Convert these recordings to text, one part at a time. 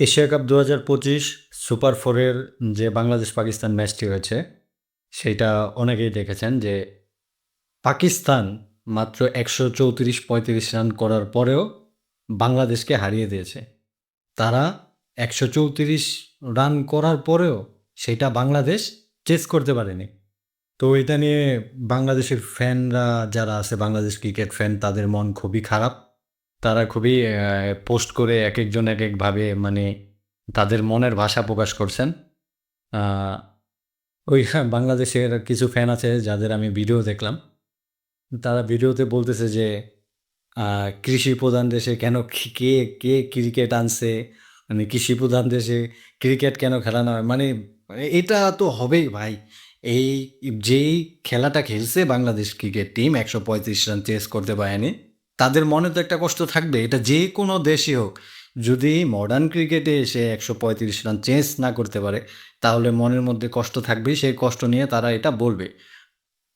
Asia cup দু হাজার পঁচিশ সুপার ফোরের যে বাংলাদেশ পাকিস্তান ম্যাচটি হয়েছে সেটা অনেকেই দেখেছেন যে পাকিস্তান মাত্র একশো চৌত্রিশ পঁয়ত্রিশ রান করার পরেও বাংলাদেশকে হারিয়ে দিয়েছে। তারা একশো চৌত্রিশ রান করার পরেও সেটা বাংলাদেশ চেস করতে পারেনি। তো এটা নিয়ে বাংলাদেশের ফ্যানরা যারা আছে, বাংলাদেশ ক্রিকেট ফ্যান তাদের মন খুবই খারাপ। তারা খুবই পোস্ট করে এক একজন এক একভাবে মানে তাদের মনের ভাষা প্রকাশ করছেন। ওই হ্যাঁ, বাংলাদেশের কিছু ফ্যান আছে যাদের আমি ভিডিও দেখলাম। তারা ভিডিওতে বলতেছে যে কৃষি প্রধান দেশে কেন কে কে ক্রিকেট আনছে? মানে কৃষি প্রধান দেশে ক্রিকেট কেন খেলানো হয়? মানে এটা তো হবেই ভাই। এই যেই খেলাটা খেলছে বাংলাদেশ ক্রিকেট টিম একশো পঁয়ত্রিশ রান চেস করতে পারেনি। তাদের মনে তো একটা কষ্ট থাকবে, এটা যে কোনো দেশই হোক। যদি মডার্ন ক্রিকেটে এসে একশো পঁয়ত্রিশ রান চেঞ্জ না করতে পারে, তাহলে মনের মধ্যে কষ্ট থাকবেই, সেই কষ্ট নিয়ে তারা এটা বলবে।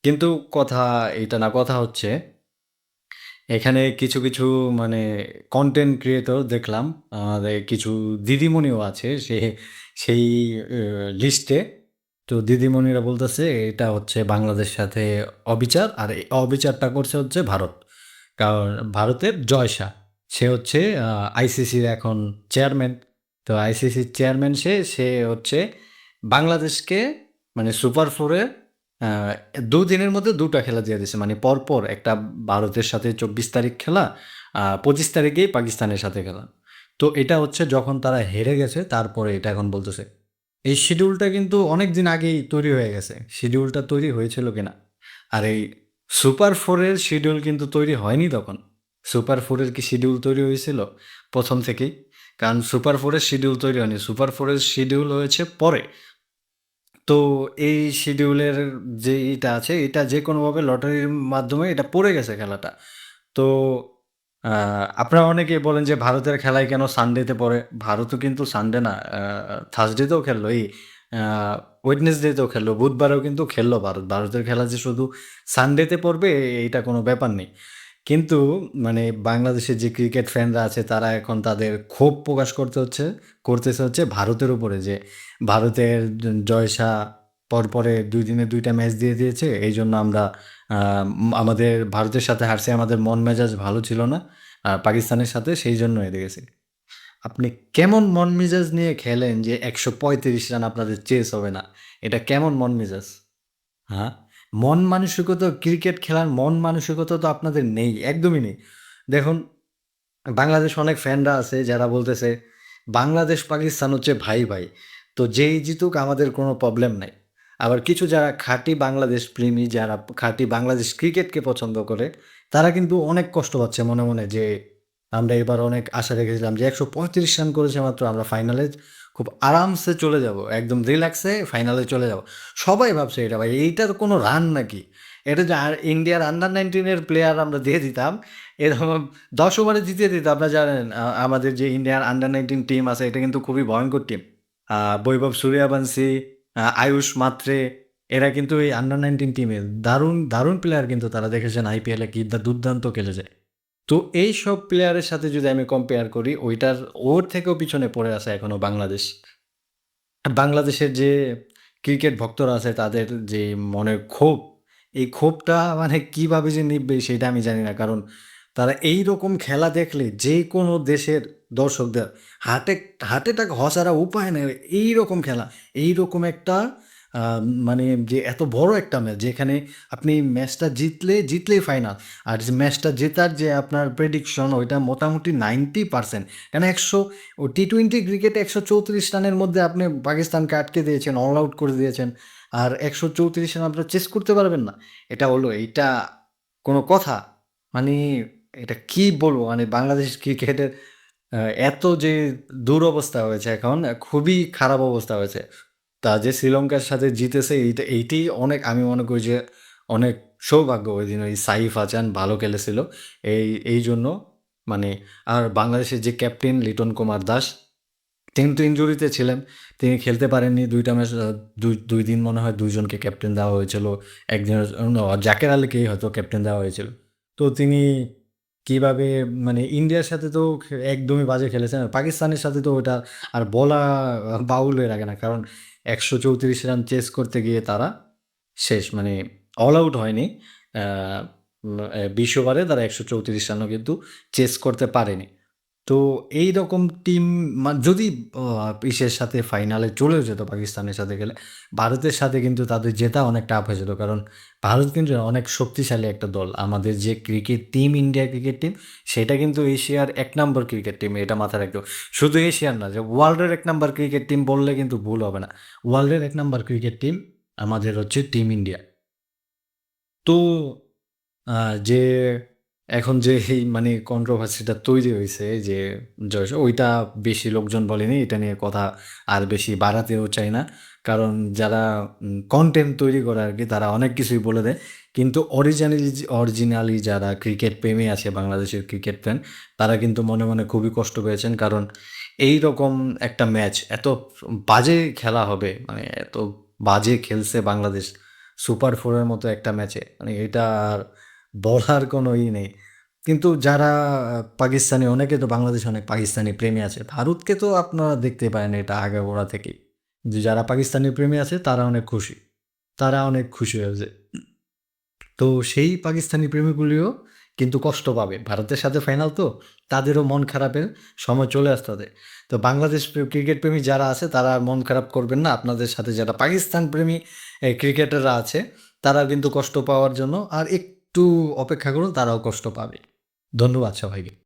কিন্তু কথা, এটা না, কথা হচ্ছে, এখানে কিছু কিছু মানে কন্টেন্ট ক্রিয়েটর দেখলাম, আমাদের কিছু দিদিমণিও আছে, সে, সেই লিস্টে তো দিদিমণিরা বলতেছে, এটা হচ্ছে বাংলাদেশের সাথে অবিচার, আর এই অবিচারটা করছে হচ্ছে ভারত। কারণ ভারতের জয় শাহ সে হচ্ছে আইসিসির এখন চেয়ারম্যান তো আইসিসির চেয়ারম্যান সে সে হচ্ছে বাংলাদেশকে মানে সুপার ফোরে দুদিনের মধ্যে দুটো খেলা দিয়ে দিয়েছে। মানে পরপর একটা ভারতের সাথে চব্বিশ তারিখ খেলা পঁচিশ তারিখেই পাকিস্তানের সাথে খেলা। তো এটা হচ্ছে যখন তারা হেরে গেছে, তারপরে এটা এখন বলতেছে। এই শিডিউলটা কিন্তু অনেক দিন আগেই তৈরি হয়ে গেছে। শিডিউলটা তৈরি হয়েছিল কিনা? আর এই সুপার ফোরের শিডিউল কিন্তু তৈরি হয়নি তখন। সুপার ফোরের কি শিডিউল তৈরি হয়েছিল? প্রথম থেকেই। কারণ সুপার ফোরের শিডিউল তৈরি হয়নি, সুপার ফোরের শিডিউল হয়েছে পরে। তো এই শিডিউলের যে এটা আছে, এটা যে কোনোভাবে লটারির মাধ্যমে এটা পড়ে গেছে খেলাটা। তো আপনারা অনেকে বলেন যে ভারতের খেলায় কেন সানডেতে পড়ে? ভারতও কিন্তু সানডে না থার্সডেতেও খেললো। এই ওয়েডনেসডেতেও খেললো, বুধবারেও কিন্তু খেললো ভারত। ভারতের খেলা যে শুধু সানডেতে পড়বে, এইটা কোনো ব্যাপার নেই। কিন্তু মানে বাংলাদেশের যে ক্রিকেট ফ্যানরা আছে, তারা এখন তাদের ক্ষোভ প্রকাশ করতে হচ্ছে, করতেছে হচ্ছে ভারতের উপরে যে ভারতের জয়সা পরপরে দুই দিনে দুইটা ম্যাচ দিয়ে দিয়েছে, এই জন্য আমরা আমাদের ভারতের সাথে হারছে, আমাদের মন মেজাজ ভালো ছিল না, আর পাকিস্তানের সাথে সেই জন্য হেরে গেছে। আপনি কেমন মন মেজাজ নিয়ে খেলেন যে একশো পঁয়ত্রিশ রান আপনাদের চেস হবে না? এটা কেমন মন মেজাজ? হ্যাঁ? মন মানসিকতা ক্রিকেট খেলার মন মানসিকতা তো আপনাদের নেই, একদমই নেই। দেখুন, বাংলাদেশ অনেক ফ্যানরা আছে যারা বলতেছে, বাংলাদেশ পাকিস্তান হচ্ছে ভাই ভাই, তো যেই জিতুক আমাদের কোনো প্রবলেম নাই। আবার কিছু যারা খাঁটি বাংলাদেশ প্রেমী, যারা খাঁটি বাংলাদেশ ক্রিকেটকে পছন্দ করে, তারা কিন্তু অনেক কষ্ট পাচ্ছে মনে মনে যে আমরা এবার অনেক আশা রেখেছিলাম যে একশো পঁয়ত্রিশ রান করেছে মাত্র আমরা ফাইনালে খুব আরামসে চলে যাব, একদম রিল্যাক্সে ফাইনালে চলে যাব। সবাই ভাবছে এটা ভাই, এইটার কোনো রান নাকি? এটা যে ইন্ডিয়ার আন্ডার নাইনটিনের প্লেয়ার আমরা দিয়ে দিতাম, এরকম দশ ওভারে জিতিয়ে দিতাম, আপনারা জানেন আমাদের যে ইন্ডিয়ার আন্ডার নাইনটিন টিম আছে, এটা কিন্তু খুবই ভয়ঙ্কর টিম বৈভব সূর্যবংশী আয়ুষ মাত্রে, এরা কিন্তু এই আন্ডার নাইনটিন টিমের দারুণ দারুণ প্লেয়ার কিন্তু তারা দেখেছেন আইপিএলে কি দুর্দান্ত খেলেছে। তো এই সব প্লেয়ারের সাথে যদি আমি কম্পেয়ার করি, ওইটার, ওর থেকেও পিছনে পড়ে আছে এখনও বাংলাদেশ। বাংলাদেশের যে ক্রিকেট ভক্তরা আছে, তাদের যে মনের ক্ষোভ, এই ক্ষোভটা মানে কীভাবে যে নিববে সেটা আমি জানি না। কারণ তারা এই রকম খেলা দেখলে যে কোনো দেশের দর্শকদের হার্টে হার্ট অ্যাটাক হসারা উপায় নেই। এই রকম খেলা এই রকম একটা মানে যে এত বড় একটা ম্যাচ যেখানে আপনি ম্যাচটা জিতলে, জিতলেই ফাইনাল আর যে ম্যাচটা জেতার যে আপনার প্রেডিকশন ওইটা মোটামুটি নাইনটি পার্সেন্ট কেন একশো, ও টি টোয়েন্টি ক্রিকেটে একশো চৌত্রিশ রানের মধ্যে আপনি পাকিস্তানকে আটকে দিয়েছেন অল আউট করে দিয়েছেন। আর একশো চৌত্রিশ রান আপনারা চেস করতে পারবেন না। এটা হলো, এইটা কোনো কথা। মানে এটা কি বলব? মানে বাংলাদেশ ক্রিকেটের এত যে দুরবস্থা হয়েছে এখন, খুবই খারাপ অবস্থা হয়েছে। তা যে শ্রীলঙ্কার সাথে জিতেছে, এইটা, এইটি অনেক, আমি মনে করি যে অনেক সৌভাগ্য ওই দিন ওই সাইফ আচান ভালো খেলেছিল। এই এই জন্য মানে আর বাংলাদেশের যে ক্যাপ্টেন লিটন কুমার দাস, তিনি তো ইঞ্জুরিতে ছিলেন, তিনি খেলতে পারেননি। দুইটা ম্যাচ দুই দুই দিন মনে হয় দুইজনকে ক্যাপ্টেন দেওয়া হয়েছিল। একদিনের জাকের আলীকেই হয়তো ক্যাপ্টেন দেওয়া হয়েছিল। তো তিনি কীভাবে মানে ইন্ডিয়ার সাথে তো একদমই বাজে খেলেছেন। আর পাকিস্তানের সাথে তো ওটা আর বলা বাউল হয়ে রাখে না। কারণ ১৩৪ রান চেস করতে গিয়ে তারা শেষ। মানে অল আউট হয়নি। ২০ ওভারে তারা ১৩৪ রানও কিন্তু চেস করতে পারেনি। তো এই রকম টিম যদি ইসের সাথে ফাইনালে চলেও যেত পাকিস্তানের সাথে খেলে, ভারতের সাথে কিন্তু তাদের জেতা অনেক টাফ হয়ে যেত। কারণ ভারত কিন্তু অনেক শক্তিশালী একটা দল। আমাদের যে cricket team, India cricket team সেটা কিন্তু এশিয়ার ১ নম্বর ক্রিকেট টিম এটা মাথায় রাখতে। শুধু এশিয়ার না যে ওয়ার্ল্ডের ১ নাম্বার ক্রিকেট টিম বললে কিন্তু ভুল হবে না। ওয়ার্ল্ডের ১ নম্বর ক্রিকেট টিম আমাদের হচ্ছে টিম ইন্ডিয়া। তো যে এখন যে এই মানে কন্ট্রোভার্সিটা তৈরি হয়েছে যে জয় ওইটা বেশি লোকজন বলেনি। এটা নিয়ে কথা আর বেশি বাড়াতেও চাই না। কারণ যারা কনটেন্ট তৈরি করে আর কি তারা অনেক কিছুই বলে দেয়। কিন্তু অরিজিনালি অরিজিনালি যারা ক্রিকেট প্রেমী আছে বাংলাদেশের ক্রিকেট ফ্যান তারা কিন্তু মনে, মনে খুবই কষ্ট পেয়েছেন। কারণ এই রকম একটা ম্যাচ এত বাজে খেলা হবে মানে এত বাজে খেলছে বাংলাদেশ সুপার 4 এর মতো একটা ম্যাচে। মানে এটা আর বলার কোনো ই নেই। কিন্তু যারা পাকিস্তানি, অনেকে তো বাংলাদেশে অনেক পাকিস্তানি প্রেমী আছে। ভারতকে তো আপনারা দেখতে পারেন এটা আগাগোড়া থেকেই। যে যারা পাকিস্তানি প্রেমী আছে, তারা অনেক খুশি। তারা অনেক খুশি হয়েছে। তো সেই পাকিস্তানি প্রেমীগুলিও কিন্তু কষ্ট পাবে। ভারতের সাথে ফাইনাল তো, তাদেরও মন খারাপের সময় চলে আসতেছে। তো বাংলাদেশ ক্রিকেট প্রেমী যারা আছে, তারা মন খারাপ করবেন না। আপনাদের সাথে যারা পাকিস্তান প্রেমী ক্রিকেটাররা আছে, তারা কিন্তু কষ্ট পাওয়ার জন্য আর একটু অপেক্ষা করুন তারাও কষ্ট পাবে। ধন্যবাদ সবাইকে।